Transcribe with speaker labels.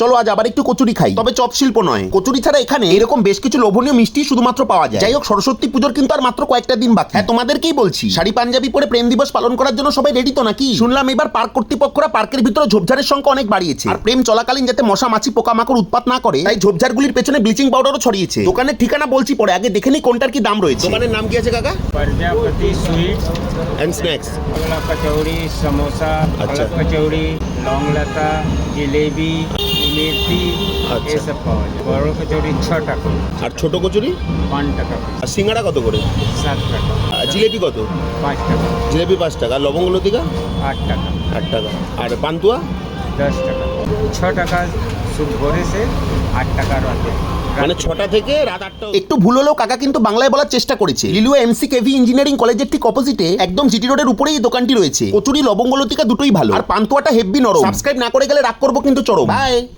Speaker 1: চলো আজ আবার একটু কচুরি খাই। তবে চপ শিল্প নয়। কচুরি ছাড়া এখানে এরকম বেশ কিছু লোভনীয় মিষ্টি শুধুমাত্র পাওয়া যায়। যাই হোক সরস্বতী পুজোর কিন্তু আর মাত্র কয়েকটা দিন বাকি। হ্যাঁ তোমাদেরকেই বলছি শাড়ি পাঞ্জাবি পরে প্রেম দিবস পালন করার জন্য সবাই রেডি তো নাকি? শুনলাম এবার পার্ক কর্তৃপক্ষরা পার্কের ভিতরে ঝোপঝাড়ের সংখ্যা অনেক বাড়িয়েছে। আর প্রেম চলাকালীন যাতে মশা মাছি পোকামাকড় উৎপাত না করে তাই ঝোপঝাড়গুলির পেছনে ব্লিচিং পাউডারও ছড়িয়েছে। দোকানের ঠিকানা বলছি পরে আগে দেখে নি কোনটার কি দাম রয়েছে। দোকানের নাম কি আছে কাকা?
Speaker 2: Prajapati sweet
Speaker 1: and snacks
Speaker 2: kachori samosa kachori long লতা জিলেবি
Speaker 1: মেথি
Speaker 2: আচ্ছা। এসব পাওয়া যায়। বড় কচুরি ছ টাকা।
Speaker 1: আর ছোট কচুরি?
Speaker 2: পাঁচ টাকা
Speaker 1: আর সিঙ্গাড়া কত করে?
Speaker 2: সাত টাকা।
Speaker 1: জিলেপি কত?
Speaker 2: পাঁচ টাকা।
Speaker 1: জিলেপি পাঁচ টাকা। আর লবঙ্গলতিকা
Speaker 2: আট টাকা।
Speaker 1: আট টাকা। আর পান্তুয়া?
Speaker 2: দশ টাকা। ছ টাকা ভোরে সে আট টাকা রাতে।
Speaker 1: মানে ছটা থেকে রাত আটটা একটু ভুল হলেও কাকা কিন্তু বাংলায় বলার চেষ্টা করেছে। লিলুয়া এমসি কেভি ইঞ্জিনিয়ারিং কলেজের ঠিক অপোজিটে একদম জিটি রোডের উপরেই এই দোকানটি রয়েছে। কচুরি লবঙ্গলতিকা দুটোই ভালো। আর পান্তুয়াটা হেভি নরম। সাবস্ক্রাইব না করে গেলে রাগ করব কিন্তু চরম। বাই